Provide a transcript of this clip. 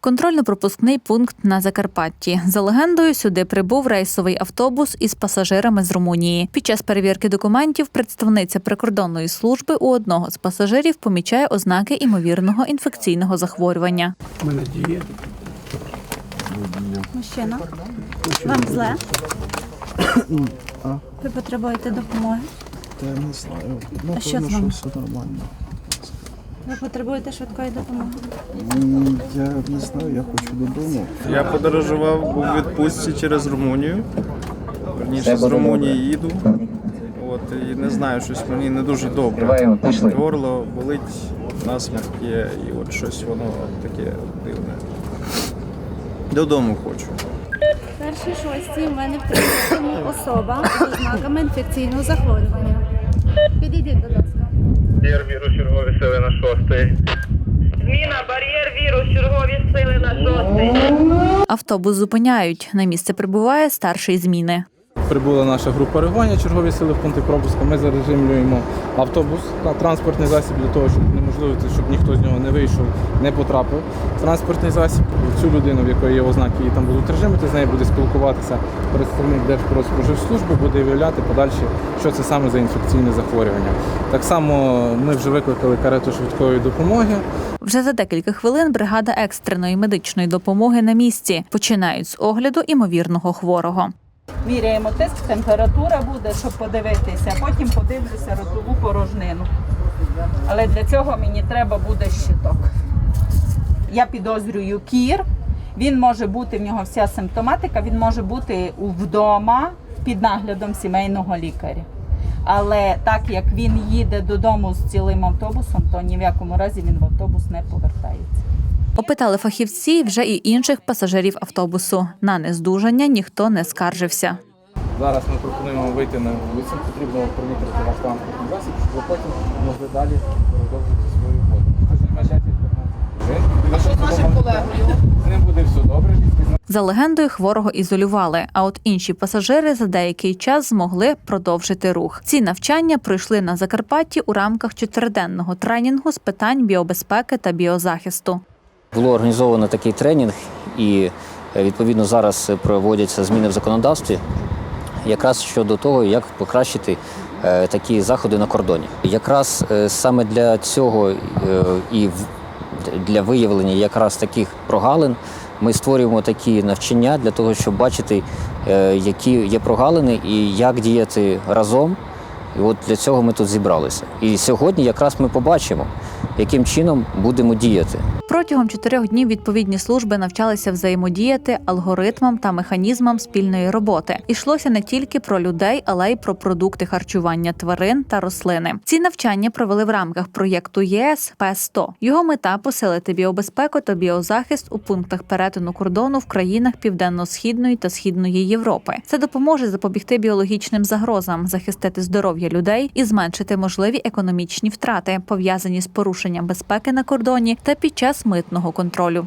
Контрольно-пропускний пункт на Закарпатті. За легендою, сюди прибув рейсовий автобус із пасажирами з Румунії. Під час перевірки документів представниця прикордонної служби у одного з пасажирів помічає ознаки імовірного інфекційного захворювання. У мене діє. Мужчина, вам зле? Ви потребуєте допомоги? Та я не знаю. Ну, А що з вами? все нормально. Ви потребуєте швидкої допомоги? М, Я не знаю, я хочу додому. Я подорожував був у відпустці через Румунію. Верніше з Румунії їду. От і не знаю, щось мені не дуже добре. Горло болить, насморк є, і от щось воно таке дивне. Додому хочу. Перший шостій в мене в прийому особа з ознаками інфекційного захворювання. Підійдіть, будь ласка. Бар'єр вірус чергові сили на шостий. Зміна, бар'єр віру чергові сили на шостий. Автобус зупиняють. На місце прибуває старший зміни. Прибула наша група реагування чергові сили в пункті пропуску. Ми зарежимлюємо автобус та транспортний засіб для того, щоб неможливо, щоб ніхто з нього не вийшов, не потрапив. Транспортний засіб цю людину, в якої є ознаки, її там будуть режимити, з нею буде спілкуватися представник Держпродспоживслужби, буде виявляти подальше, що це саме за інфекційне захворювання. Так само ми вже викликали карету швидкої допомоги. Вже за декілька хвилин бригада екстреної медичної допомоги на місці починають з огляду імовірного хворого. Міряємо тиск, температура буде, щоб подивитися, потім подивлюся ротову порожнину. Але для цього мені треба буде щиток. Я підозрюю кір. Він може бути, в нього вся симптоматика, він може бути вдома під наглядом сімейного лікаря. Але так як він їде додому з цілим автобусом, то ні в якому разі він в автобус не повертається. Опитали фахівці вже і інших пасажирів автобусу. На нездужання ніхто не скаржився. Зараз ми пропонуємо вийти на вулицю, потрібно провітрити ваш транспортний засіб, щоб потім могли далі продовжити свою воду. Це займе 10-15 хвилин. А що з нашим колегою? З ним буде все добре. За легендою, хворого ізолювали. А от інші пасажири за деякий час змогли продовжити рух. Ці навчання пройшли на Закарпатті у рамках чотириденного тренінгу з питань біобезпеки та біозахисту. Було організовано такий тренінг, і е, відповідно зараз проводяться зміни в законодавстві, якраз щодо того, як покращити е, такі заходи на кордоні. Якраз е, саме для цього е, і для виявлення якраз таких прогалин ми створюємо такі навчання для того, щоб бачити, е, які є прогалини і як діяти разом. І от для цього ми тут зібралися. І сьогодні якраз ми побачимо, яким чином будемо діяти. Протягом чотирьох днів відповідні служби навчалися взаємодіяти алгоритмам та механізмам спільної роботи. Ішлося не тільки про людей, але й про продукти харчування тварин та рослини. Ці навчання провели в рамках проєкту ЄС П-100. Його мета посилити біобезпеку та біозахист у пунктах перетину кордону в країнах південно-східної та східної Європи. Це допоможе запобігти біологічним загрозам, захистити здоров'я людей і зменшити можливі економічні втрати, пов'язані з порушенням безпеки на кордоні та під час митного контролю.